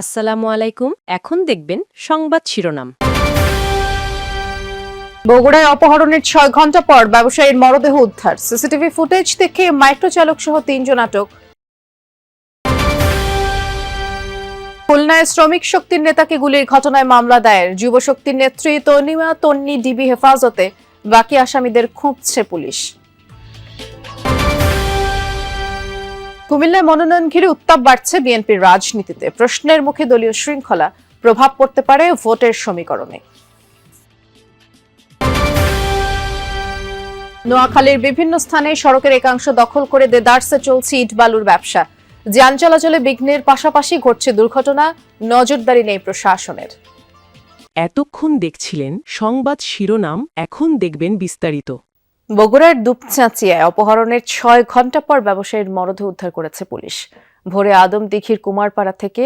আসসালামু আলাইকুম। এখন দেখবেন সংবাদ শিরোনাম। বগুড়ায় অপহরণের ছয় ঘণ্টা পর ব্যবসায়ীর মরদেহ উদ্ধার। সিসিটিভি ফুটেজ থেকে মাইক্রোচালক সহ তিনজন আটক। খুলনায় শ্রমিক শক্তির নেতাকে গুলির ঘটনায় মামলা দায়ের। যুব শক্তির নেত্রী তনিমা তন্নি ডিবি হেফাজতে। বাকি আসামিদের খুঁজছে পুলিশ। কুমিল্লায় মনোনয়ন ঘিরে উত্তাপ বাড়ছে বিএনপির রাজনীতিতে। প্রশ্নের মুখে দলীয় শৃঙ্খলা প্রভাব পড়তে পারে ভোটের সমীকরণে। নোয়াখালীর বিভিন্ন স্থানে সড়কের একাংশ দখল করে দেদারসে চলছে ইট বালুর ব্যবসা। যান চলাচলে বিঘ্নের পাশাপাশি ঘটছে দুর্ঘটনা, নজরদারি নেই প্রশাসনের। এতক্ষণ দেখছিলেন সংবাদ শিরোনাম, এখন দেখবেন বিস্তারিত। বগুড়ার দুপচাঁচিয়ায় অপহরণের ছয় ঘণ্টা পর ব্যবসায়ীর মরদেহ উদ্ধার করেছে পুলিশ। ভোরে আদম দিঘির কুমারপাড়া থেকে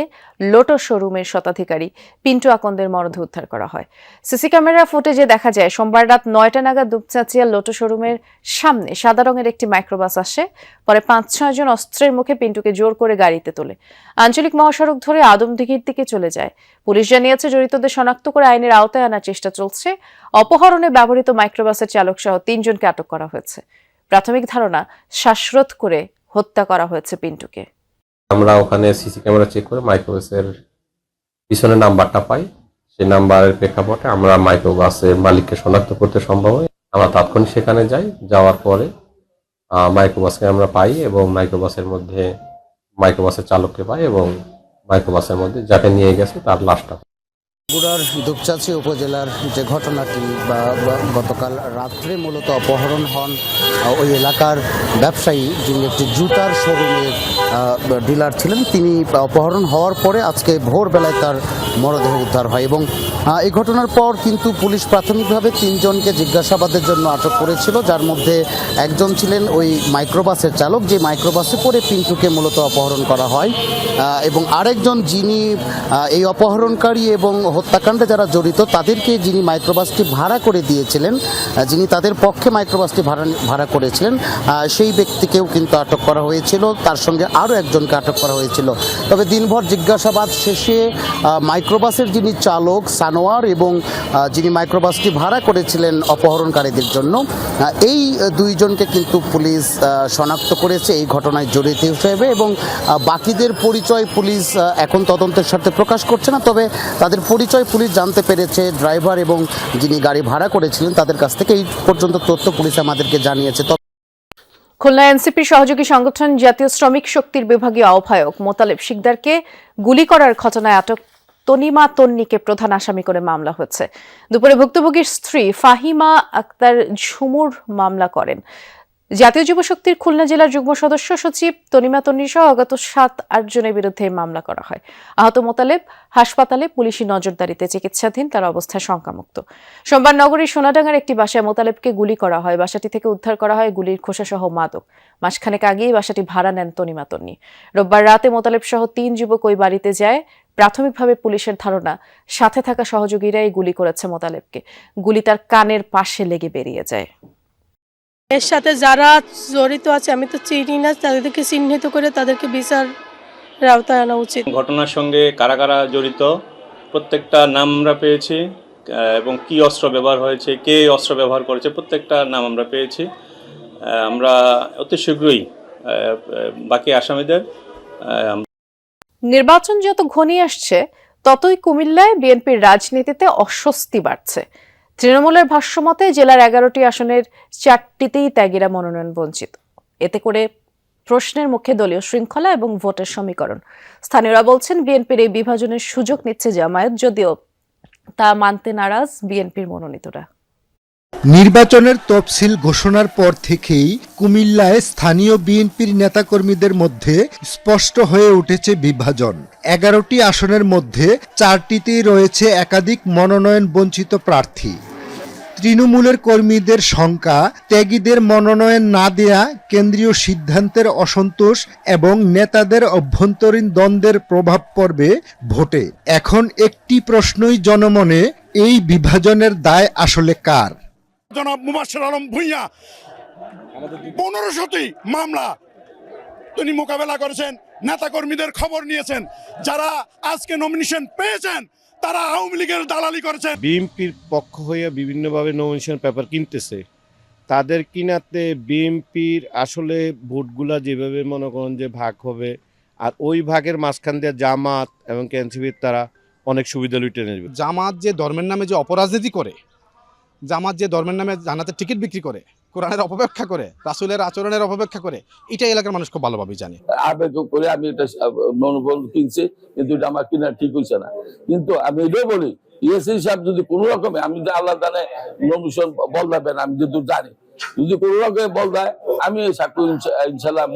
লোটো শোরুমের শতাধিকারী পিন্টু আকন্দের মরদেহ উদ্ধার করা হয়। সিসি ক্যামেরা ফুটেজে দেখা যায়, সোমবার রাত নয়টা নাগাদ দুপচাঁচিয়া লোটো শোরুমের সামনে সাদা রঙের একটি মাইক্রোবাস আসে, পরে পাঁচ ছয় জন অস্ত্রের মুখে পিন্টুকে জোর করে গাড়িতে তোলে। আঞ্চলিক মহাসড়ক ধরে আদমদিঘির দিকে চলে যায়। পুলিশ জানিয়েছে, জড়িতদের শনাক্ত করে আইনের আওতায় আনার চেষ্টা চলছে। অপহরণে ব্যবহৃত মাইক্রোবাসের চালক সহ তিনজনকে আটক করা হয়েছে। প্রাথমিক ধারণা, শ্বাসরোধ করে হত্যা করা হয়েছে পিন্টুকে। আমরা ওখানে সিসি ক্যামেরা চেক করে মাইক্রোবাসের পিছনে নাম্বারটা পাই সেই নাম্বারের প্রেক্ষাপটে আমরা মাইক্রোবাসের মালিককে শনাক্ত করতে সম্ভব হয় আমরা তাৎক্ষণিক সেখানে যাই যাওয়ার পরে মাইক্রোবাসকে আমরা পাই এবং মাইক্রোবাসের মধ্যে, মাইক্রোবাসের চালককে পাই এবং মাইক্রোবাসের মধ্যে যাকে নিয়ে গেছে তার লাশটা। বগুড়ার দুপচাচি উপজেলার যে ঘটনাটি বা গতকাল রাত্রে মূলত অপহরণ হন ওই এলাকার ব্যবসায়ী যিনি একটি জুতার শোরুমের ডিলার ছিলেন, তিনি অপহরণ হওয়ার পরে আজকে ভোরবেলায় তার মরদেহ উদ্ধার হয় এবং এই ঘটনার পর কিন্তু পুলিশ প্রাথমিকভাবে তিনজনকে জিজ্ঞাসাবাদের জন্য আটক করেছিল, যার মধ্যে একজন ছিলেন ওই মাইক্রোবাসের চালক, যে মাইক্রোবাসে করে পিন্টুকে মূলত অপহরণ করা হয় এবং আরেকজন যিনি এই অপহরণকারী এবং হত্যাকাণ্ডে যারা জড়িত, তাদেরকে যিনি মাইক্রোবাসটি ভাড়া করে দিয়েছিলেন যিনি তাদের পক্ষে মাইক্রোবাসটি ভাড়া ভাড়া করেছিলেন সেই ব্যক্তিকেও কিন্তু আটক করা হয়েছিল। তার সঙ্গে আরও একজনকে আটক করা হয়েছিল। তবে দিনভর জিজ্ঞাসাবাদ শেষে মাইক্রোবাসের যিনি চালক, সানোয়ার এবং যিনি মাইক্রোবাসটি ভাড়া করেছিলেন অপহরণকারীদের জন্য এই দুইজনকে কিন্তু পুলিশ শনাক্ত করেছে। এই ঘটনায় জড়িত হিসেবে এবং বাকিদের পরিচয় পুলিশ এখন তদন্তের সাথে প্রকাশ করছে না। তবে তাদের পরিচয় পুলিশ জানতে পেরেছে, ড্রাইভার এবং যিনি গাড়ি ভাড়া করেছিলেন তাদের কাছ থেকে এই পর্যন্ত তথ্য পুলিশ আমাদেরকে জানিয়েছে। খুলনা এনসিপির সহযোগী সংগঠন জাতীয় শ্রমিক শক্তির বিভাগীয় আহ্বায়ক মোতালেব শিকদারকে গুলি করার ঘটনায় আটক তনিমা তন্নিকে প্রধান আসামি করে মামলা হয়েছে। দুপুরে ভুক্তভোগীর স্ত্রী ফাহিমা আক্তার ঝুমুর মামলা করেন। জাতীয় যুব শক্তির খুলনা জেলার যুগ্ম সদস্য সচিব তনিমা তন্নি সহ গত সাত আট জনের বিরুদ্ধে মামলা করা হয়। আহত মোতালেব হাসপাতালে পুলিশি নজরদারিতে চিকিৎসাধীন, তার অবস্থা শঙ্কামুক্ত। সোমবার নগরীর সোনাডাঙ্গার একটি বাসায় মোতালেবকে গুলি করা হয়। বাসাটি থেকে উদ্ধার করা হয় গুলির খোসাসহ মাদক। মাসখানেক আগেই বাসাটি ভাড়া নেন তনিমা তন্নি। রোববার রাতে মোতালেব সহ তিন যুবক ওই বাড়িতে যায়। প্রাথমিকভাবে পুলিশের ধারণা, সাথে থাকা সহযোগীরাই গুলি করেছে মোতালেবকে। গুলি তার কানের পাশে লেগে বেরিয়ে যায়। এর সাথে যারা জড়িত আছে আমি তো চিনি না তাদেরকে চিহ্নিত করে তাদেরকে বিচার আওতায় আনা উচিত। ঘটনার সঙ্গে কারা কারা জড়িত? প্রত্যেকটা নাম আমরা পেয়েছি এবং কি অস্ত্র ব্যবহার হয়েছে কে অস্ত্র ব্যবহার করেছে প্রত্যেকটা নাম আমরা পেয়েছি। আহ, আমরা অতি শীঘ্রই আহ, বাকি আসামিদের আহ, নির্বাচন যত ঘনিয়ে আসছে ততই কুমিল্লায় বিএনপির রাজনীতিতে অস্বস্তি বাড়ছে। তৃণমূলের ভাষ্যমতে জেলার এগারোটি আসনের চারটিতেই ত্যাগীরা মনোনয়ন বঞ্চিত। এতে করে প্রশ্নের মুখে দলীয় শৃঙ্খলা এবং ভোটের সমীকরণ। স্থানীয়রা বলছেন, বিএনপির এই বিভাজনের সুযোগ নিচ্ছে জামায়াত, যদিও তা মানতে নারাজ বিএনপির মনোনীতরা। নির্বাচনের তফসিল ঘোষণার পর থেকেই কুমিল্লায় স্থানীয় বিএনপির নেতাকর্মীদের মধ্যে স্পষ্ট হয়ে উঠেছে বিভাজন। এগারোটি আসনের মধ্যে চারটিতেই রয়েছে একাধিক মনোনয়ন বঞ্চিত প্রার্থী। তৃণমূলের কর্মীদের শঙ্কা, ত্যাগীদের মনোনয়ন না দেয়া, কেন্দ্রীয় সিদ্ধান্তের অসন্তোষ এবং নেতাদের অভ্যন্তরীণ দ্বন্দ্বের প্রভাব পড়বে ভোটে। এখন একটি প্রশ্নই জনমনে, এই বিভাজনের দায় আসলে কার? জনাব মুবাসির ভুইয়া মামলা তিনি মোকাবেলা করেছেন। নেতাকর্মীদের খবর নিয়েছেন যারা আজকে নমিনেশন পেয়েছেন তারা আওয়ামী লীগের দালালি করেছেন। বিএনপির পক্ষ হয়ে বিভিন্নভাবে নমিনেশন পেপার কিনতেছে। তাদের কিনাতে বিএনপির আসলে ভোটগুলা যেভাবে মনে করেন যে ভাগ হবে আর ওই ভাগের মাঝখান দিয়ে জামাত এবং এনসিপির তারা অনেক সুবিধা লুটে নেবে। জামাত যে ধর্মের নামে যে অপরাজনীতি করে জামাত যে ধর্মের নামে জানাতে টিকিট বিক্রি করে কোরআনের অপব্যাখ্যা করে, রাসুলের আচরণের অপব্যাখ্যা করে এটা এলাকার মানুষ খুব ভালোভাবে জানে। আবেগ করে আমি এটা মনোবল কিনছি, কিন্তু এটা আমার কিনা ঠিক হয়েছে না। কিন্তু আমি এটাও বলি, ইয়েসি সাহেব যদি কোনো রকমে, আমি যদি আল্লাহ জানে নমিশন বল আমি যদি জানি। যদি কোনো রকমে বল দেয় আমি ইনশা- ইনশাল্লাহ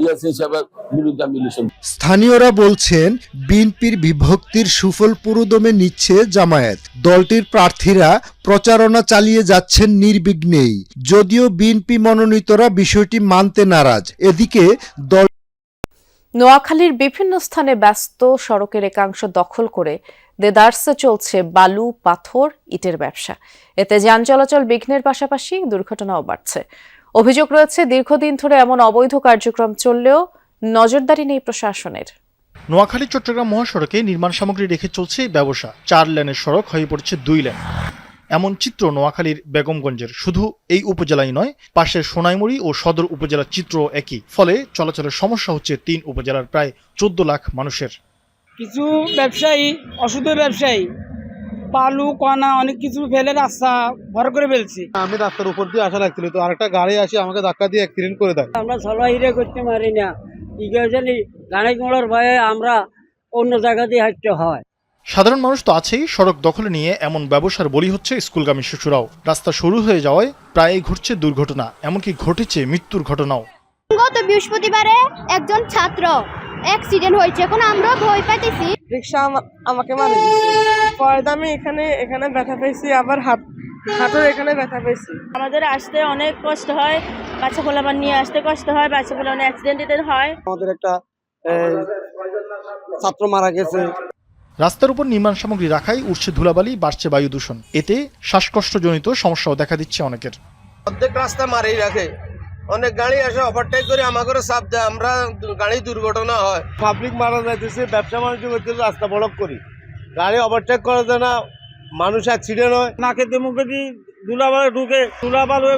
ইয়াসিন সাহেবের বিরুদ্ধে আমি স্থানীয়রা বলছেন বিএনপির বিভক্তির সুফল পুরোদমে নিচ্ছে জামায়াত। দলটির প্রার্থীরা প্রচারণা চালিয়ে যাচ্ছেন নির্বিঘ্নেই। যদিও বিএনপি মনোনীতরা বিষয়টি মানতে নারাজ। এদিকে দল নোয়াখালীর বিভিন্ন স্থানে ব্যস্ত সড়কের একাংশ দখল করে দেদারসে চলছে বালু, পাথর, ইটের ব্যবসা। এতে যান চলাচল বিঘ্নের পাশাপাশি দুর্ঘটনাও বাড়ছে। অভিযোগ রয়েছে, দীর্ঘদিন ধরে এমন অবৈধ কার্যক্রম চললেও নজরদারি নেই প্রশাসনের। নোয়াখালী, চট্টগ্রাম মহাসড়কে নির্মাণ সামগ্রী রেখে চলছে ব্যবসা। চার লেনের সড়ক হয়ে পড়ছে দুই লেন। এমন চিত্র নোয়াখালীর বেগমগঞ্জের। শুধু এই উপজেলাই নয়, পাশের সোনাইমুড়ি ও সদর উপজেলার চিত্র একই। ফলে চলাচলের সমস্যা হচ্ছে তিন উপজেলার প্রায় চোদ্দ লাখ মানুষের। কিছু ব্যবসায়ী অসুধের ব্যবসায়ী পালু কণা অনেক কিছু ফেলে রাস্তা ভর করে ফেলছি। আমি রাস্তার উপর দিয়ে আসা লাগছিল তো আরেকটা গাড়ি আসে আমাকে ধাক্কা দিয়ে অ্যাক্সিডেন্ট করে দেয়। আমরা সবাই হিরে করতে পারি না। কি জানি গাড়ি ঘোড়ার ভয়ে আমরা অন্য জায়গা দিয়ে হাঁটতে হয়। সাধারণ মানুষ তো আছেই সড়ক দখলে নিয়ে এমন ব্যবসার বলি হচ্ছে স্কুলগামী শিশুরাও। রাস্তা শুরু হয়ে যাওয়ায় প্রায়ই ঘটছে দুর্ঘটনা এমনকি ঘটেছে মৃত্যুর ঘটনাও। গত বৃহস্পতিবারে একজন ছাত্র অ্যাক্সিডেন্ট হয়েছে এখন আমরা ভয় পাইতেছি। রিক্সা আমাকে মারে পরে আমি এখানে এখানে ব্যথা পেয়েছি আবার হাত হাতের এখানে ব্যথা পেয়েছি আমাদের আসতে অনেক কষ্ট হয় বাচ্চা পোলাবার নিয়ে আসতে কষ্ট হয় বাচ্চা পোলা অনেক অ্যাক্সিডেন্ট হয়। আমাদের একটা ছাত্র মারা গেছে। রাস্তার উপর নির্মাণ সামগ্রী রাখাই উঠছে ধুলাবালি বাড়ছে বায়ু দূষণ। এতে শ্বাসকষ্টজনিত সমস্যাও দেখা দিচ্ছে অনেকের। অর্ধেক রাস্তা মারেই রাখে। অনেক গাড়ি আসে ওভারটেক করে আমাকে চাপ দেয়। আমরা গাড়ি দুর্ঘটনা হয়। পাবলিক মারা যাইতেছে ব্যবসা বাণিজ্য করতেছে রাস্তা ব্লক করি। গাড়ি ওভারটেক করা যায় না মানুষ অ্যাক্সিডেন্ট হয়। নাকে মুখে দিয়ে ধুলাবালু ঢুকে ধুলাবালু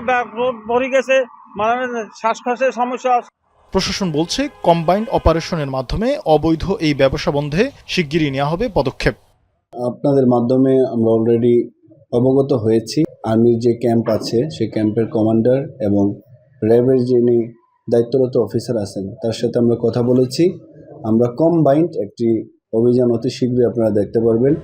ভরে গেছে মানে শ্বাসকষ্টের সমস্যা প্রশাসন বলছে কম্বাইন্ড অপারেশনের মাধ্যমে অবৈধ এই ব্যবসা বন্ধে শিগগিরই নেওয়া হবে পদক্ষেপ। আপনাদের মাধ্যমে আমরা অলরেডি অবগত হয়েছি। আর্মির যে ক্যাম্প আছে সেই ক্যাম্পের কমান্ডার এবং র্যাবের যিনি দায়িত্বরত অফিসার আছেন। তার সাথে আমরা কথা বলেছি। আমরা কম্বাইন্ড একটি অভিযান অতি শীঘ্রই আপনারা দেখতে পারবেন।